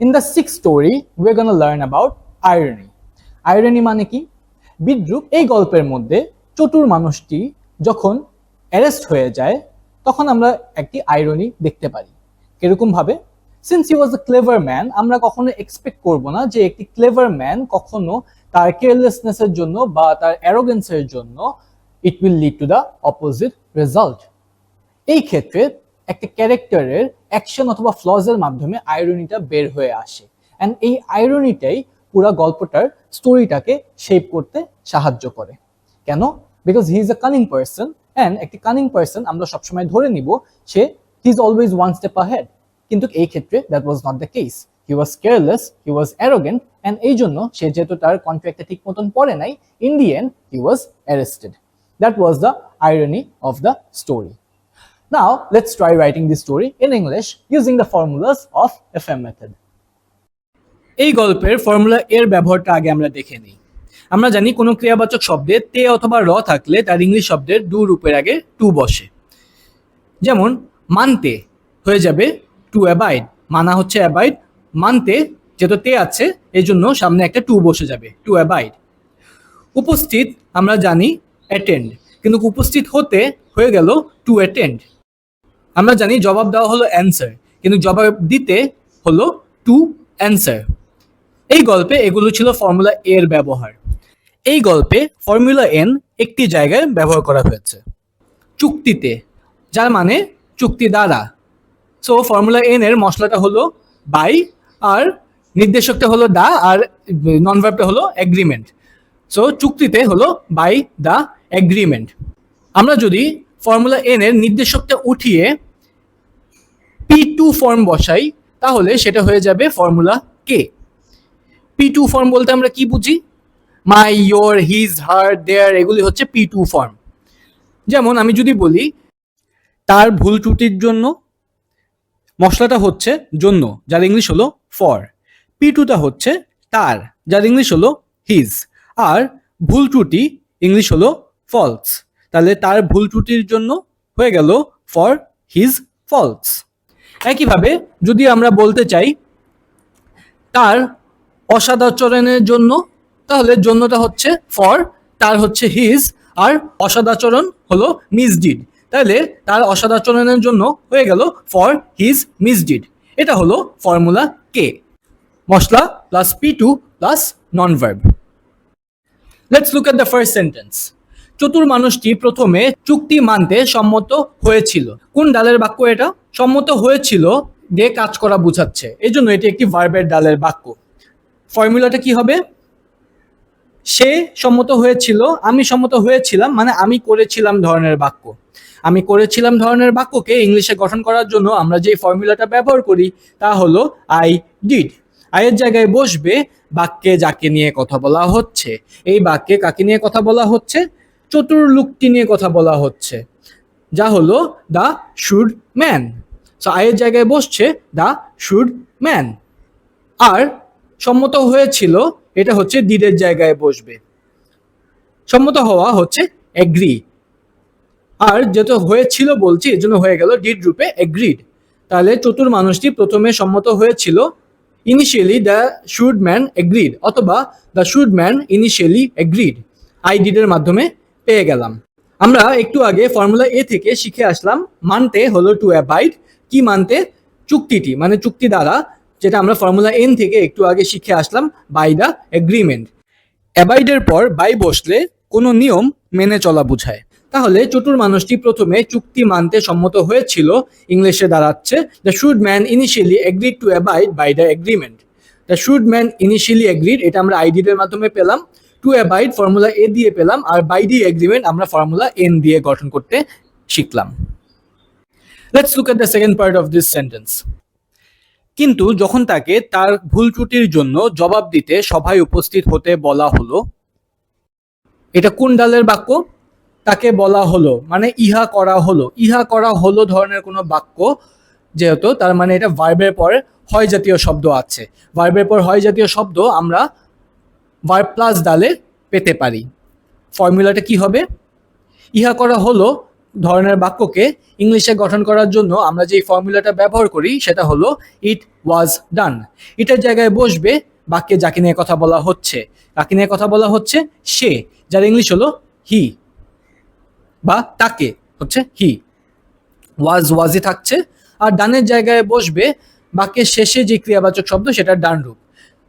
In the sixth story, we're gonna learn about irony. Irony মানে কি? বিদ্রুপ এই গল্পের মধ্যে চতুর মানুষটি যখন অ্যারেস্ট হয়ে যায় তখন আমরা একটি আইরনি দেখতে পারি। কীরকম ভাবে? Since he was a clever man আমরা কখনো এক্সপেক্ট করব না যে একটি ক্লেভার ম্যান কখনো তার কেয়ারলেসনেসের জন্য বা তার অ্যারোগেন্সের জন্য it will lead to the opposite result এই ক্ষেত্রে একটা ক্যারেক্টারের অ্যাকশন অথবা ফ্লজের মাধ্যমে আইরনিটা বের হয়ে আসে। অ্যান্ড এই আইরনিটাই পুরো গল্পটার স্টোরিটাকে শেপ করতে সাহায্য করে। কেন? Because he is a cunning person and একটি কানিং পার্সন আমরা সবসময় ধরে নিব, সে he is always one step ahead কিন্তু এই ক্ষেত্রে that was not the case he was careless he was arrogant and এই জন্য সে যেহেতু তার কন্ট্রাক্টটা ঠিক মতন পড়ে নাই in the end he was arrested that was the irony of the story Now, let's try writing this story in English using the formulas of FM method. এই গল্পের ফর্মুলা এর ব্যবহারটা আগে আমরা দেখে নিই। আমরা জানি কোনো ক্রিয়াবাচক শব্দে তে অথবা র থাকলে তার ইংলিশ শব্দের ডু রূপের আগে টু বসে। যেমন মানতে হয়ে যাবে টু অ্যাবাইড মানা হচ্ছে অ্যাবাইড মানতে যেহেতু তে আছে এই জন্য সামনে একটা টু বসে যাবে টু অ্যাবাইড উপস্থিত আমরা জানি অ্যাটেন্ড কিন্তু উপস্থিত হতে হয়ে গেল টু অ্যাটেন্ড আমরা জানি জবাব দেওয়া হলো অ্যান্সার কিন্তু জবাব দিতে হলো টু অ্যান্সার এই গল্পে এগুলো ছিল ফর্মুলা এর ব্যবহার। এই গল্পে ফর্মুলা এন একটি জায়গায় ব্যবহার করা হয়েছে। চুক্তিতে, যার মানে চুক্তি দ্বারা। সো ফর্মুলা এন এর মশলাটা হলো বাই আর নির্দেশকটা হলো দা আর নন ভার্বটা হলো এগ্রিমেন্ট সো চুক্তিতে হলো বাই দ্য এগ্রিমেন্ট আমরা যদি ফর্মুলা এন এর নির্দেশকটা উঠিয়ে পি টু ফর্ম বসাই, তাহলে সেটা হয়ে যাবে formula K P two form বলতে আমরা কি বুঝি? মাই ইয়োর হিজ হার দেয়ার এগুলি হচ্ছে পি টু ফর্ম যেমন আমি যদি বলি, তার ভুল ত্রুটির জন্য মশলাটা হচ্ছে জন্য, যার ইংলিশ হলো ফর পি টুটা হচ্ছে তার, যার ইংলিশ হলো হিজ আর ভুল ত্রুটি ইংলিশ হলো ফলস তাহলে তার ভুল ত্রুটির জন্য হয়ে গেল ফর হিজ ফলস একইভাবে যদি আমরা বলতে চাই তার অসদাচরণের জন্য, তাহলে জন্যটা হচ্ছে ফর তার হচ্ছে হিজ আর অসদাচরণ হলো মিসডিড তাহলে তার অসদাচরণের জন্য হয়ে গেল ফর হিজ মিসডিড এটা হলো formula K masala plus P two plus non verb let's look at the first sentence চতুর মানুষটি প্রথমে চুক্তি মানতে সম্মত হয়েছিল। কোন ডালের বাক্য এটা? সম্মত হয়েছিল দিয়ে কাজ করা বোঝাচ্ছে। এই জন্য এটি একটি ভার্বের ডালের বাক্য। ফর্মুলাটা কি হবে? সে সম্মত হয়েছিল, আমি সম্মত হয়েছিলাম মানে আমি করেছিলাম ধরনের বাক্য। আমি করেছিলাম ধরনের বাক্যকে ইংলিশে গঠন করার জন্য আমরা যে ফর্মুলাটা ব্যবহার করি, তা হলো আই ডিড আয়ের জায়গায় বসবে, বাক্যে যাকে নিয়ে কথা বলা হচ্ছে। এই বাক্যে কাকে নিয়ে কথা বলা হচ্ছে? চতুর লোকটি নিয়ে কথা বলা হচ্ছে। যা হলো দ্য শুড ম্যান সো আয়ের জায়গায় বসছে দ্য শুড ম্যান আর সম্মত হয়েছিল এটা হচ্ছে ডিডের জায়গায় বসবে। সম্মত হওয়া হচ্ছে এগ্রি আর যেহেতু হয়েছিল বলছি, এর জন্য হয়ে গেল ডিড রূপে এগ্রিড তাহলে চতুর মানুষটি প্রথমে সম্মত হয়েছিল initially the shrewd man agreed অথবা the shrewd man initially agreed I ডিডের মাধ্যমে পেয়ে গেলাম। আমরা একটু আগে ফর্মুলা এ থেকে শিখে আসলাম, মানতে হলো টু অ্যাবাইড কি মানতে চুক্তিটি মানে চুক্তি দ্বারা, যেটা আমরা ফর্মুলা এন থেকে একটু আগে শিখে আসলাম বাই দ্য এগ্রিমেন্ট অ্যাবাইডের পর বাই বসলে কোনো নিয়ম মেনে চলা বোঝায়। তাহলে চতুর মানুষটি প্রথমে চুক্তি মানতে সম্মত হয়েছিল, ইংলিশে দাঁড়াচ্ছে the shrewd man initially agreed to abide by the agreement the shrewd man initially agreed এটা আমরা আইডিডের মাধ্যমে পেলাম টু অ্যাবাইড ফর্মুলা এ দিয়ে পেলাম, আর বাই দি এগ্রিমেন্ট আমরা ফর্মুলা এন দিয়ে গঠন করতে শিখলাম। Let's look at the second part of this sentence কিন্তু যখন তাকে তার ভুল ত্রুটির জন্য জবাব দিতে সভায় উপস্থিত হতে বলা হলো, এটা কোন ডালের বাক্য? তাকে বলা হলো মানে ইহা করা হলো। ইহা করা হলো ধরনের কোনো বাক্য, যেহেতু তার মানে এটা ভার্বের পরে হয় জাতীয় শব্দ আছে। ভার্বের পর হয় জাতীয় শব্দ আমরা ভার্ব প্লাস ডালে পেতে পারি। ফর্মুলাটা কি হবে? ইহা করা হলো ধরনের বাক্যকে ইংলিশে গঠন করার জন্য আমরা যে ফর্মুলাটা ব্যবহার করি, সেটা হলো ইট ওয়াজ ডান এটার জায়গায় বসবে বাক্যে যাকে নিয়ে কথা বলা হচ্ছে। কাকে নিয়ে কথা বলা হচ্ছে? সে। যার ইংলিশ হলো হি বা তাকে হচ্ছে হি ওয়াজ ওয়াজি থাকছে। আর ডানের জায়গায় বসবে বাক্যের শেষে যে ক্রিয়াবাচক শব্দ, সেটা ডান রূপ।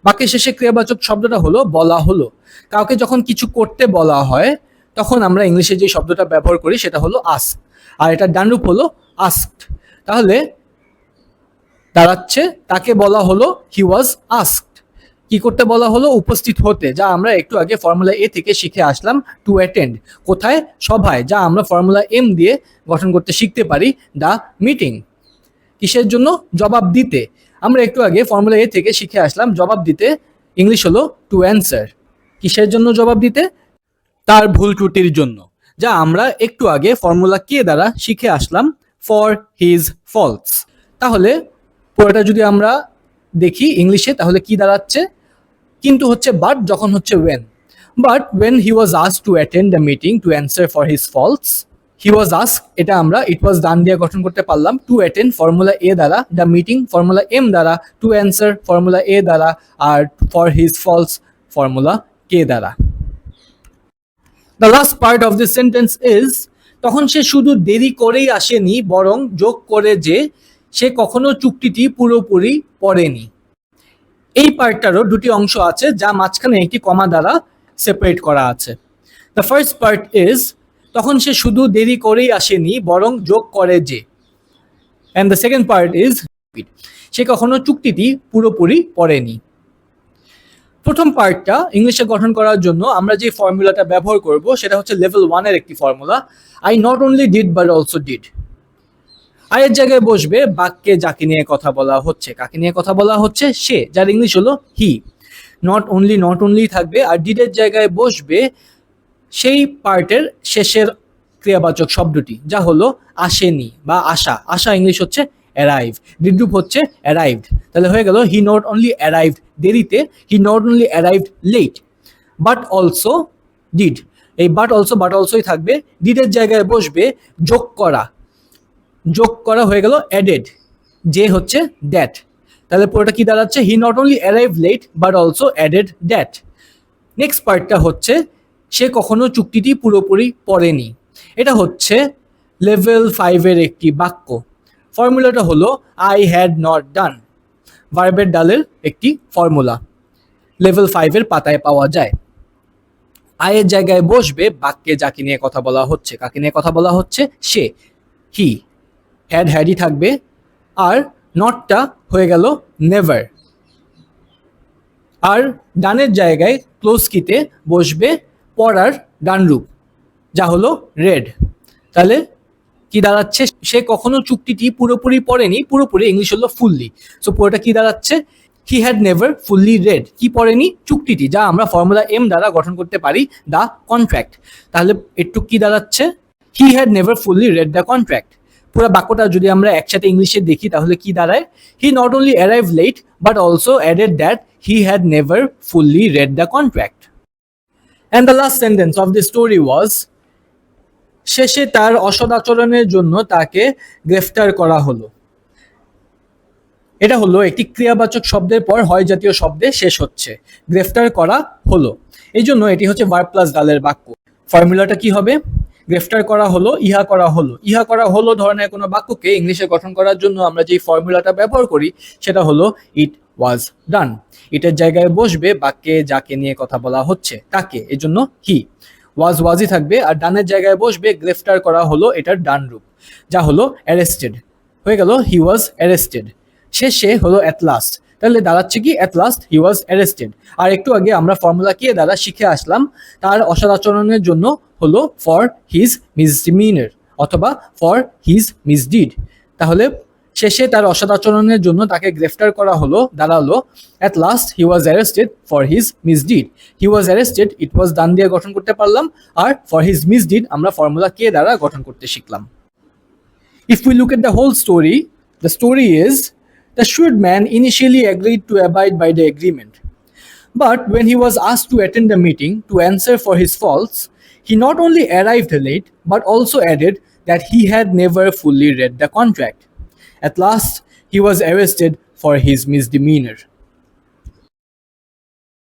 বাক্যের শেষে ক্রিয়াবাচক শব্দটা হলো, বলা হলো। কাউকে যখন কিছু করতে বলা হয় তখন আমরা ইংলিশে যে শব্দটা ব্যবহার করি সেটা হলো আস্ক। আর এটা ডানরূপ হলো আস্কড। তাহলে দাঁড়াচ্ছে, তাকে বলা হলো হি ওয়াজ আস্কড কি করতে বলা হলো? উপস্থিত হতে, যা আমরা একটু আগে ফর্মুলা এ থেকে শিখে আসলাম টু অ্যাটেন্ড কোথায়? সভায়, যা আমরা ফর্মুলা এম দিয়ে গঠন করতে শিখতে পারি দ্য মিটিং কিসের জন্য? জবাব দিতে। আমরা একটু আগে ফর্মুলা এ থেকে শিখে আসলাম, জবাব দিতে। ইংলিশ হলো টু অ্যান্সার কিসের জন্য জবাব দিতে? তার ভুল ত্রুটির জন্য, যা আমরা একটু আগে ফর্মুলা কে দ্বারা শিখে আসলাম ফর হিজ ফলস তাহলে, পুরোটা যদি আমরা দেখি ইংলিশে, তাহলে কি দাঁড়াচ্ছে? কিন্তু হচ্ছে বাট যখন হচ্ছে when but when he was আস to attend the meeting to answer for his faults he was আস এটা আমরা ইট ওয়াজ ডান দিয়ে গঠন করতে পারলাম টু অ্যাটেন্ড ফর্মুলা এ দ্বারা দ্য মিটিং ফর্মুলা এম দ্বারা টু অ্যান্সার ফর্মুলা এ দ্বারা, আর for his faults formula K দ্বারা। The last part of this sentence is তখন সে শুধু দেরি করেই আসেনি, বরং যোগ করে যে সে কখনো চুক্তিটি পুরোপুরি পড়েনি। এই পার্টটারও দুটি অংশ আছে, যা মাঝখানে একটি কমা দ্বারা সেপারেট করা আছে। দ্য ফার্স্ট পার্ট ইজ তখন সে শুধু দেরি করেই আসেনি, বরং যোগ করে যে। And the second part is সে কখনো চুক্তিটি পুরোপুরি পড়েনি। প্রথম পার্টটা ইংলিশে গঠন করার জন্য আমরা যে ফর্মুলাটা ব্যবহার করব, সেটা হচ্ছে লেভেল ওয়ানের একটি formula I not only did but also did আয়ের জায়গায় বসবে, বাক্যে যাকে নিয়ে কথা বলা হচ্ছে। কাকে নিয়ে কথা বলা হচ্ছে? সে, যার ইংলিশ হলো he not only not only থাকবে, আর ডিডের জায়গায় বসবে সেই পার্টের শেষের ক্রিয়াবাচক শব্দটি, যা হলো আসেনি বা আশা। আশা ইংলিশ হচ্ছে অ্যারাইভ ডিডরূপ হচ্ছে অ্যারাইভড তাহলে হয়ে গেল হি নট অনলি অ্যারাইভড দেরিতে he not only arrived late but also did এই বাট অলসো বাট অলসোই থাকবে ডিডের জায়গায় বসবে, যোগ করা। যোগ করা হয়ে গেল অ্যাডেড যে হচ্ছে দ্যাট তাহলে পুরোটা কি দাঁড়াচ্ছে? He not only arrive late but also added that next পার্টটা হচ্ছে, সে কখনো চুক্তিটি পুরোপুরি পড়েনি। এটা হচ্ছে লেভেল ফাইভের একটি বাক্য। ফর্মুলাটা হলো আই হ্যাড নট ডান ভার্বের ডালের একটি ফর্মুলা। লেভেল ফাইভের পাতায় পাওয়া যায়। আয়ের জায়গায় বসবে বাক্যে যাকে নিয়ে কথা বলা হচ্ছে। কাকে নিয়ে কথা বলা হচ্ছে? সে। হি হ্যাড হ্যাডই থাকবে। আর নটটা হয়ে গেল নেভার আর ডানের জায়গায় ক্লোজ কিতে বসবে পড়ার ডান রূপ যা হলো রেড তাহলে কি দাঁড়াচ্ছে? সে কখনো চুক্তিটি পুরোপুরি পড়েনি, পুরোপুরি ইংলিশ হলো ফুললি সো পুরোটা কি দাঁড়াচ্ছে? He had never fully read কি পড়েনি? চুক্তিটি, যা আমরা ফর্মুলা এম দ্বারা গঠন করতে পারি দ্য কন্ট্রাক্ট তাহলে একটু কি দাঁড়াচ্ছে? He had never fully read the contract পুরো বাক্যটা যদি আমরা একসাথে ইংলিশে দেখি, তাহলে কি দাঁড়ায়? He not only arrive late but also added that he had never fully read the contract and the last sentence of the story was শেষে তার অসদাচরণের জন্য তাকে গ্রেফতার করা হলো। এটা হলো একটি ক্রিয়াবাচক শব্দের পর হয় জাতীয় শব্দে শেষ হচ্ছে। গ্রেফতার করা হলো। এই জন্য এটি হচ্ছে ভার প্লাস ডালের বাক্য। ফর্মুলাটা কি হবে? গ্রেফতার করা হলো, ইহা করা হলো। ইহা করা হলো ধরনের কোনো বাক্যকে ইংলিশে গঠন করার জন্য আমরা যে ফর্মুলাটা ব্যবহার করি, সেটা হলো ইট ওয়াজ ডান এটার জায়গায় বসবে বাক্যে যাকে নিয়ে কথা বলা হচ্ছে, তাকে। এই জন্য হি ওয়াজ ওয়াজি থাকবে আর ডানের জায়গায় বসবে গ্রেফতার করা হলো এটার ডান রূপ, যা হলো অ্যারেস্টেড হয়ে গেল হি ওয়াজ অ্যারেস্টেড শেষে হলো অ্যাট লাস্ট তাহলে দাঁড়াচ্ছে কি? At last he was arrested আর একটু আগে আমরা ফর্মুলা কে দ্বারা শিখে আসলাম, তার অসদাচরণের জন্য হলো ফর হিজ মিসডিমিনার অথবা ফর হিজ মিসডিড তাহলে শেষে তার অসদাচরণের জন্য তাকে গ্রেফতার করা হলো দাঁড়াল at last he was arrested for his misdeed he was arrested it was done দিয়ে গঠন করতে পারলাম আর ফর হিজ মিসডিড আমরা ফর্মুলা কে দ্বারা গঠন করতে শিখলাম If we look at the whole story, the story is the shrewd man initially agreed to abide by the agreement. But when he was asked to attend the meeting to answer for his faults, he not only arrived late but also added that he had never fully read the contract. At last, he was arrested for his misdemeanor.